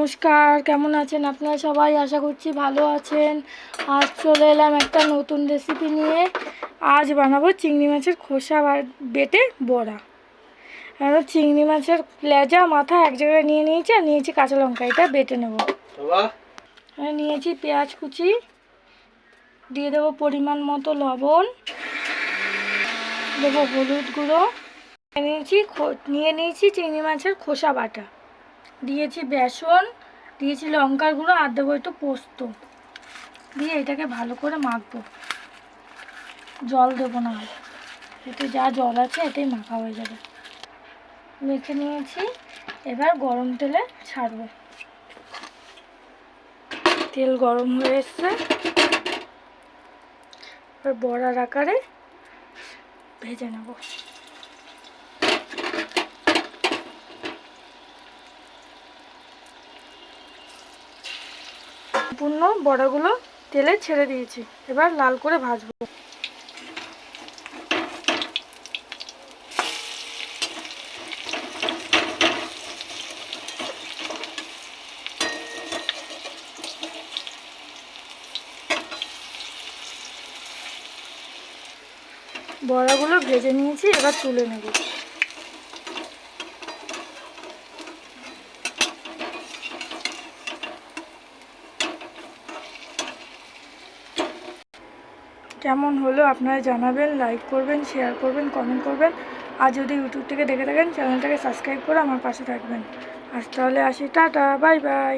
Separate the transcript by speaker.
Speaker 1: নমস্কার কেমন আছেন আপনারা সবাই? আশা করছি ভালো আছেন। আজ চলে এলাম একটা নতুন রেসিপি নিয়ে। আজ বানাবো চিংড়ি মাছের খোসা বা- বেটে বড়া। আর চিংড়ি মাছের লেজা মাথা এক জায়গায় নিয়ে নিয়েছি আর নিয়েছি কাঁচা লঙ্কা এটা বেটে নেব। নিয়েছি পেঁয়াজ কুচি দিয়ে দেবো পরিমাণ মতো লবণ দেবো হলুদ গুঁড়ো নিয়ে নিয়েছি খো- নিয়ে নিয়েছি চিংড়ি মাছের খোসা বাটা। দিয়েছি বেসন, দিয়েছি লঙ্কার গুঁড়ো আর দেবো একটু পোস্ত। দিয়ে এটাকে ভালো করে মাখবো। জল দেবো না। এতে যা জল আছে এতেই মাখা হয়ে যাবে। মেখে নিয়েছি, এবার গরম তেলে ছাড়বো। তেল গরম হয়ে এসছে। এবার বড়ার আকারে ভেজে নেব। সম্পূর্ণ বড়াগুলো তেলে ছেড়ে দিয়েছি। এবার লাল করে ভাজবো। বড়াগুলো ভেজে নিয়েছি, এবার তুলে নেব। কেমন হলো আপনারা জানাবেন লাইক করবেন শেয়ার করবেন কমেন্ট করবেন। আর যদি ইউটিউব থেকে দেখে থাকেন চ্যানেলটাকে সাবস্ক্রাইব করে আমার পাশে থাকবেন। আজ তাহলে আসি, টাটা বাই বাই